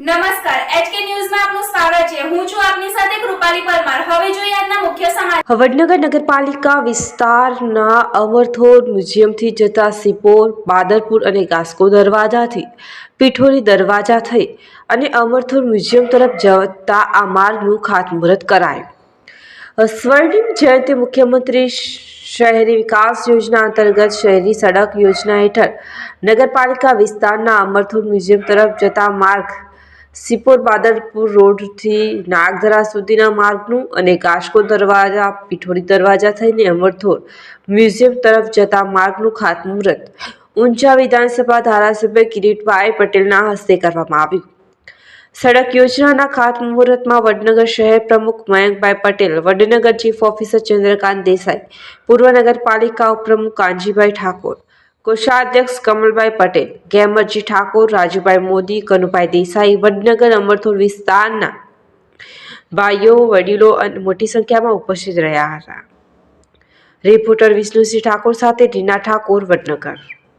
નમસ્કાર, એચકે ન્યૂઝમાં આપનું સ્વાગત છે. હું છું આપની સાથે કૃપાલી પરમાર. હવે જોઈએ આજના મુખ્ય સમાચાર. વડનગર નગરપાલિકા વિસ્તારના અમરથોર મ્યુઝિયમથી જતા સિપોર, બાદરપુર અને ગાસ્કો દરવાજાથી પીઠોરી દરવાજા થઈ અને અમરથોર મ્યુઝિયમ તરફ જતા આ માર્ગનું ખાતમુહૂર્ત કરાયું. સ્વર્ણિમ જયંતિ મુખ્યમંત્રી શહેરી વિકાસ યોજના અંતર્ગત શહેરી સડક યોજના હેઠળ નગરપાલિકા વિસ્તારના અમરથોર મ્યુઝિયમ તરફ જતા માર્ગ સિપોર બાદરપુર રોડથી નાગધરા સુધીના માર્ગનું અને કાશકો દરવાજા, પીઠોરી દરવાજા થઈને અમરથોર મ્યુઝિયમ તરફ જતા માર્ગનું ખાતમુહૂર્ત ઊંઝા વિધાનસભા ધારાસભ્ય કિરીટભાઈ પટેલના હસ્તે કરવામાં આવ્યું. સડક યોજનાના ખાતમુહૂર્તમાં વડનગર શહેર પ્રમુખ મયંકભાઈ પટેલ, વડનગર ચીફ ઓફિસર ચંદ્રકાંત દેસાઈ, પૂર્વ નગરપાલિકા ઉપપ્રમુખ કાનજીભાઈ ઠાકોર કોષાધ્યક્ષ કમલભાઈ પટેલ, ગેમરજી ઠાકોર, રાજુભાઈ મોદી, કનુભાઈ દેસાઈ, વડનગર અમરથોર વિસ્તારના ભાઈઓ, વડીલો અને મોટી સંખ્યામાં ઉપસ્થિત રહ્યા હતા. રિપોર્ટર વિષ્ણુસિંહ ઠાકોર સાથે રીના ઠાકોર, વડનગર.